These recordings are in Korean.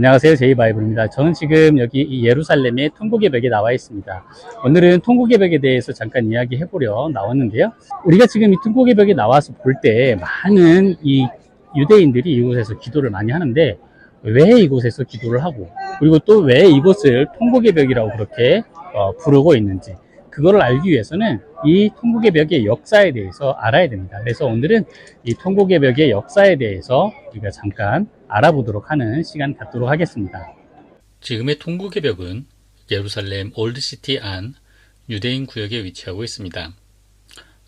안녕하세요. 제이바이블입니다. 저는 지금 여기 이 예루살렘의 통곡의 벽에 나와 있습니다. 오늘은 통곡의 벽에 대해서 잠깐 이야기해 보려 나왔는데요. 우리가 지금 이 통곡의 벽에 나와서 볼 때 많은 이 유대인들이 이곳에서 기도를 많이 하는데 왜 이곳에서 기도를 하고 그리고 또 왜 이곳을 통곡의 벽이라고 그렇게 어, 부르고 있는지 그거를 알기 위해서는 이 통곡의 벽의 역사에 대해서 알아야 됩니다. 그래서 오늘은 이 통곡의 벽의 역사에 대해서 우리가 잠깐 알아보도록 하는 시간 갖도록 하겠습니다. 지금의 통곡의 벽은 예루살렘 올드시티 안 유대인 구역에 위치하고 있습니다.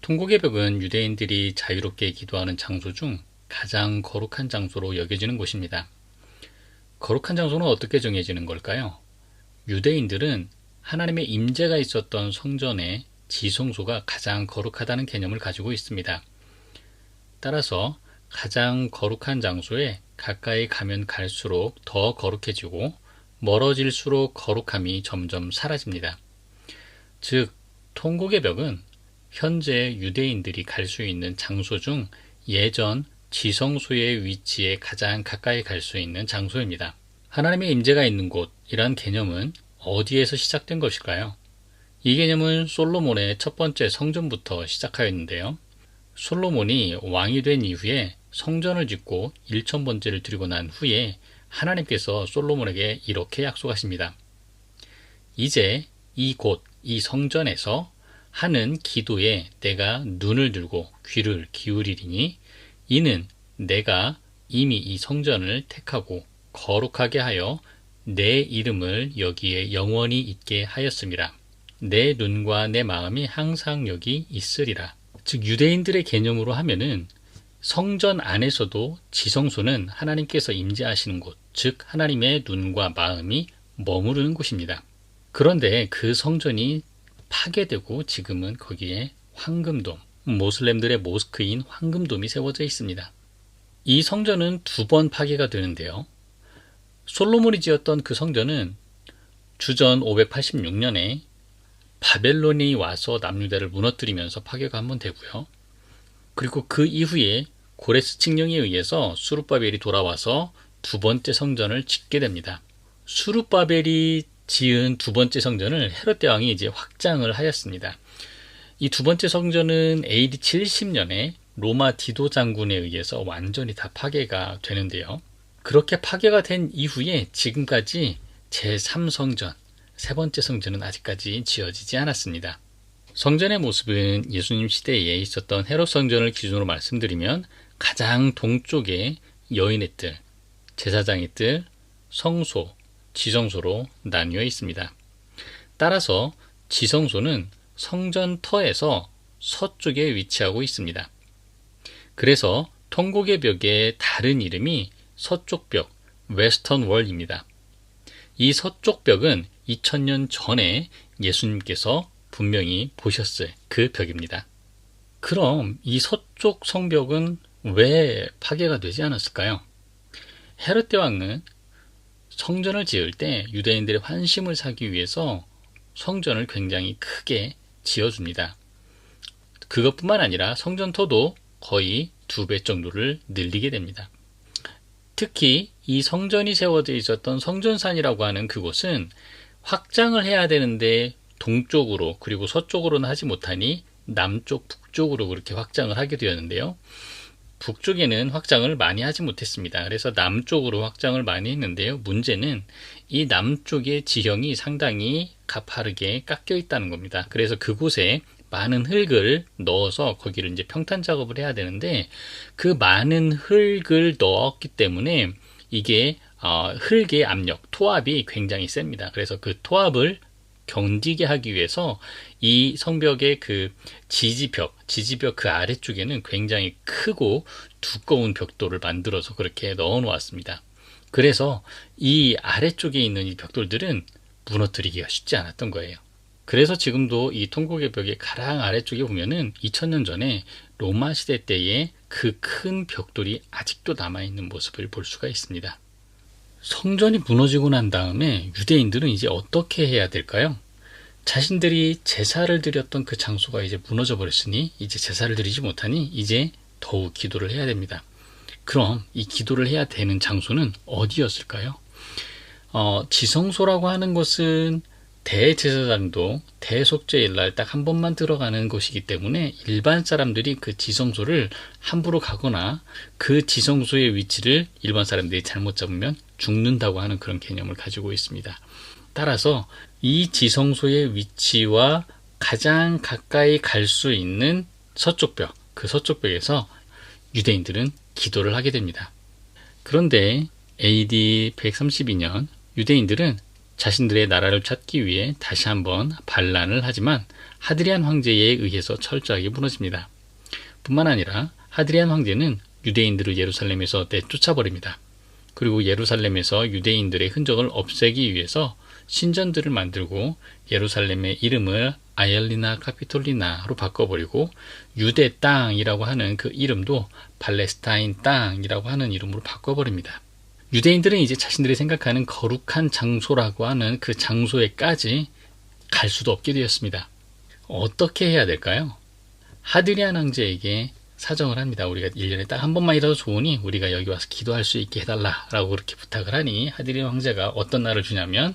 통곡의 벽은 유대인들이 자유롭게 기도하는 장소 중 가장 거룩한 장소로 여겨지는 곳입니다. 거룩한 장소는 어떻게 정해지는 걸까요? 유대인들은 하나님의 임재가 있었던 성전의 지성소가 가장 거룩하다는 개념을 가지고 있습니다. 따라서 가장 거룩한 장소에 가까이 가면 갈수록 더 거룩해지고 멀어질수록 거룩함이 점점 사라집니다. 즉, 통곡의 벽은 현재 유대인들이 갈 수 있는 장소 중 예전 지성소의 위치에 가장 가까이 갈 수 있는 장소입니다. 하나님의 임재가 있는 곳이란 개념은 어디에서 시작된 것일까요? 이 개념은 솔로몬의 첫 번째 성전부터 시작하였는데요. 솔로몬이 왕이 된 이후에 성전을 짓고 1천번째를 드리고 난 후에 하나님께서 솔로몬에게 이렇게 약속하십니다. 이제 이 곳, 이 성전에서 하는 기도에 내가 눈을 들고 귀를 기울이리니 이는 내가 이미 이 성전을 택하고 거룩하게 하여 내 이름을 여기에 영원히 있게 하였습니다. 내 눈과 내 마음이 항상 여기 있으리라. 즉 유대인들의 개념으로 하면은 성전 안에서도 지성소는 하나님께서 임재하시는 곳, 즉 하나님의 눈과 마음이 머무르는 곳입니다. 그런데 그 성전이 파괴되고 지금은 거기에 황금돔, 모슬렘들의 모스크인 황금돔이 세워져 있습니다. 이 성전은 두 번 파괴가 되는데요. 솔로몬이 지었던 그 성전은 주전 586년에 바벨론이 와서 남유다를 무너뜨리면서 파괴가 한 번 되고요. 그리고 그 이후에 고레스 칙령에 의해서 수르바벨이 돌아와서 두 번째 성전을 짓게 됩니다. 수르바벨이 지은 두 번째 성전을 헤롯 대왕이 이제 확장을 하였습니다. 이 두 번째 성전은 AD 70년에 로마 디도 장군에 의해서 완전히 다 파괴가 되는데요. 그렇게 파괴가 된 이후에 지금까지 제3성전, 세 번째 성전은 아직까지 지어지지 않았습니다. 성전의 모습은 예수님 시대에 있었던 헤롯 성전을 기준으로 말씀드리면 가장 동쪽에 여인의 뜰, 제사장의 뜰, 성소, 지성소로 나뉘어 있습니다. 따라서 지성소는 성전 터에서 서쪽에 위치하고 있습니다. 그래서 통곡의 벽의 다른 이름이 서쪽 벽, 웨스턴 월입니다. 이 서쪽 벽은 2000년 전에 예수님께서 분명히 보셨을 그 벽입니다. 그럼 이 서쪽 성벽은 왜 파괴가 되지 않았을까요? 헤롯 대 왕은 성전을 지을 때 유대인들의 환심을 사기 위해서 성전을 굉장히 크게 지어줍니다. 그것뿐만 아니라 성전터도 거의 두 배 정도를 늘리게 됩니다. 특히 이 성전이 세워져 있었던 성전산이라고 하는 그곳은 확장을 해야 되는데 동쪽으로 그리고 서쪽으로는 하지 못하니 남쪽 북쪽으로 그렇게 확장을 하게 되었는데요. 북쪽에는 확장을 많이 하지 못했습니다. 그래서 남쪽으로 확장을 많이 했는데요. 문제는 이 남쪽의 지형이 상당히 가파르게 깎여 있다는 겁니다. 그래서 그곳에 많은 흙을 넣어서 거기를 이제 평탄 작업을 해야 되는데 그 많은 흙을 넣었기 때문에 이게 어, 흙의 압력, 토압이 굉장히 셉니다. 그래서 그 토압을 견디게 하기 위해서 이 성벽의 그 지지벽, 지지벽 그 아래쪽에는 굉장히 크고 두꺼운 벽돌을 만들어서 그렇게 넣어 놓았습니다. 그래서 이 아래쪽에 있는 이 벽돌들은 무너뜨리기가 쉽지 않았던 거예요. 그래서 지금도 이 통곡의 벽의 가장 아래쪽에 보면은 2000년 전에 로마 시대 때의 그 큰 벽돌이 아직도 남아있는 모습을 볼 수가 있습니다. 성전이 무너지고 난 다음에 유대인들은 이제 어떻게 해야 될까요? 자신들이 제사를 드렸던 그 장소가 이제 무너져 버렸으니 이제 제사를 드리지 못하니 이제 더욱 기도를 해야 됩니다. 그럼 이 기도를 해야 되는 장소는 어디였을까요? 어, 지성소라고 하는 곳은 대제사장도 대속죄일 날 딱 한 번만 들어가는 곳이기 때문에 일반 사람들이 그 지성소를 함부로 가거나 그 지성소의 위치를 일반 사람들이 잘못 잡으면 죽는다고 하는 그런 개념을 가지고 있습니다. 따라서 이 지성소의 위치와 가장 가까이 갈 수 있는 서쪽 벽, 그 서쪽 벽에서 유대인들은 기도를 하게 됩니다. 그런데 AD 132년 유대인들은 자신들의 나라를 찾기 위해 다시 한번 반란을 하지만 하드리안 황제에 의해서 철저하게 무너집니다. 뿐만 아니라 하드리안 황제는 유대인들을 예루살렘에서 내쫓아버립니다. 그리고 예루살렘에서 유대인들의 흔적을 없애기 위해서 신전들을 만들고 예루살렘의 이름을 아엘리나 카피톨리나로 바꿔버리고 유대 땅이라고 하는 그 이름도 팔레스타인 땅이라고 하는 이름으로 바꿔버립니다. 유대인들은 이제 자신들이 생각하는 거룩한 장소라고 하는 그 장소에까지 갈 수도 없게 되었습니다. 어떻게 해야 될까요? 하드리안 황제에게 사정을 합니다. 우리가 1년에 딱 한 번만이라도 좋으니 우리가 여기 와서 기도할 수 있게 해달라라고 그렇게 부탁을 하니 하드리안 황제가 어떤 날을 주냐면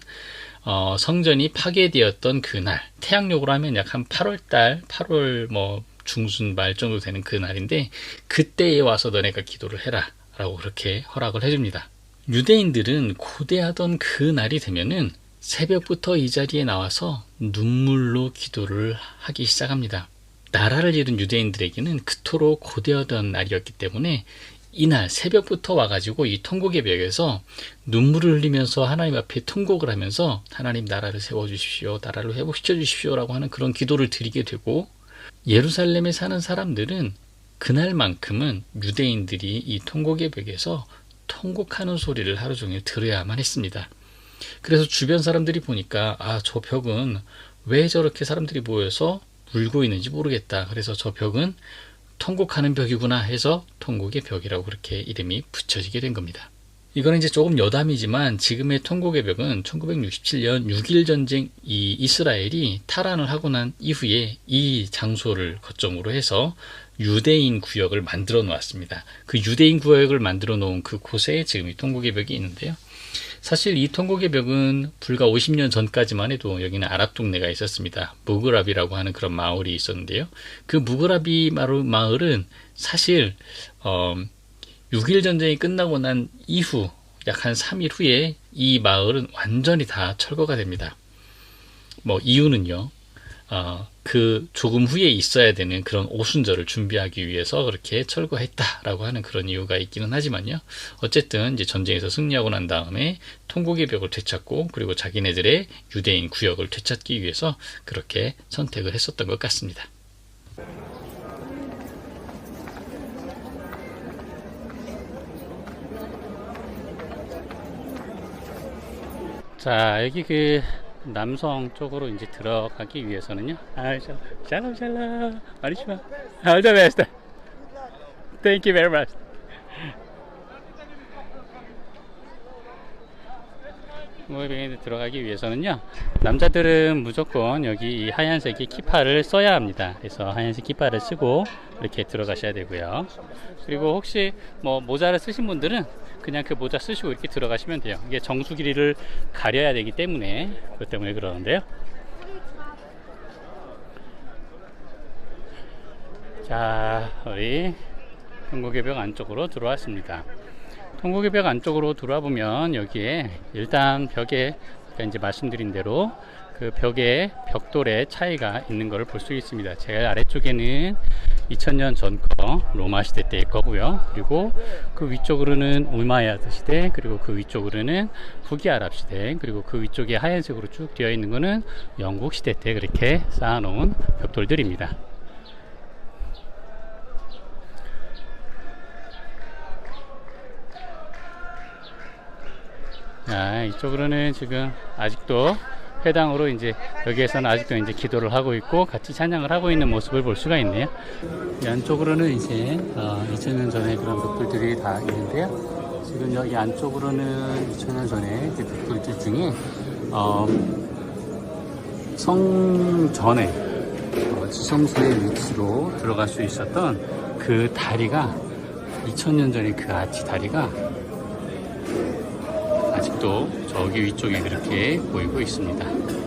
어, 성전이 파괴되었던 그날 태양력으로 하면 약 한 8월달 8월 뭐 중순 말 정도 되는 그 날인데 그때에 와서 너네가 기도를 해라 라고 그렇게 허락을 해줍니다. 유대인들은 고대하던 그 날이 되면은 새벽부터 이 자리에 나와서 눈물로 기도를 하기 시작합니다. 나라를 잃은 유대인들에게는 그토록 고대하던 날이었기 때문에 이날 새벽부터 와가지고 이 통곡의 벽에서 눈물을 흘리면서 하나님 앞에 통곡을 하면서 하나님 나라를 세워주십시오, 나라를 회복시켜 주십시오라고 하는 그런 기도를 드리게 되고 예루살렘에 사는 사람들은 그날만큼은 유대인들이 이 통곡의 벽에서 통곡하는 소리를 하루 종일 들어야만 했습니다. 그래서 주변 사람들이 보니까 아, 저 벽은 왜 저렇게 사람들이 모여서 울고 있는지 모르겠다. 그래서 저 벽은 통곡하는 벽이구나 해서 통곡의 벽이라고 그렇게 이름이 붙여지게 된 겁니다. 이거는 이제 조금 여담이지만 지금의 통곡의 벽은 1967년 6.1 전쟁 이 이스라엘이 탈환을 하고 난 이후에 이 장소를 거점으로 해서 유대인 구역을 만들어 놓았습니다. 그 유대인 구역을 만들어 놓은 그 곳에 지금 이 통곡의 벽이 있는데요. 사실 이 통곡의 벽은 불과 50년 전까지만 해도 여기는 아랍 동네가 있었습니다. 무그라비라고 하는 그런 마을이 있었는데요. 그 무그라비 마을은 사실 어, 6.1 전쟁이 끝나고 난 이후 약 한 3일 후에 이 마을은 완전히 다 철거가 됩니다. 뭐 이유는요. 어, 그 조금 후에 있어야 되는 그런 오순절을 준비하기 위해서 그렇게 철거했다라고 하는 그런 이유가 있기는 하지만요. 어쨌든 이제 전쟁에서 승리하고 난 다음에 통곡의 벽을 되찾고 그리고 자기네들의 유대인 구역을 되찾기 위해서 그렇게 선택을 했었던 것 같습니다. 자, 여기 그 남성 쪽으로 이제 들어가기 위해서는요. 아, 샬롬 샬롬. 마리시마. All the best. Thank you very much. 모의병에 들어가기 위해서는요. 남자들은 무조건 여기 이 하얀색의 키파를 써야 합니다. 그래서 하얀색 키파를 쓰고 이렇게 들어가셔야 되고요. 그리고 혹시 뭐 모자를 쓰신 분들은 그냥 그 모자 쓰시고 이렇게 들어가시면 돼요. 이게 정수 길이를 가려야 되기 때문에 그것 때문에 그러는데요. 자, 우리 통곡의 벽 안쪽으로 들어왔습니다. 통곡의 벽 안쪽으로 들어와 보면 여기에 일단 벽에 아까 이제 말씀드린 대로 그 벽에 벽돌의 차이가 있는 것을 볼 수 있습니다. 제일 아래쪽에는 2000년 전 거 로마 시대 때의 거고요. 그리고 그 위쪽으로는 우마야드 시대, 그리고 그 위쪽으로는 후기 아랍 시대, 그리고 그 위쪽에 하얀색으로 쭉 되어 있는 거는 영국 시대 때 그렇게 쌓아놓은 벽돌들입니다. 자, 이쪽으로는 지금 아직도 회당으로 이제 여기에서는 아직도 이제 기도를 하고 있고 같이 찬양을 하고 있는 모습을 볼 수가 있네요. 이 안쪽으로는 이제 어, 2000년 전에 그런 벽돌들이 다 있는데요. 지금 여기 안쪽으로는 2000년 전에 그 벽돌들 중에 어, 성전에 어, 지성소의 위치로 들어갈 수 있었던 그 다리가 2000년 전에 그 아치 다리가 아직 벽도 저기 위쪽에 그렇게 보이고 있습니다.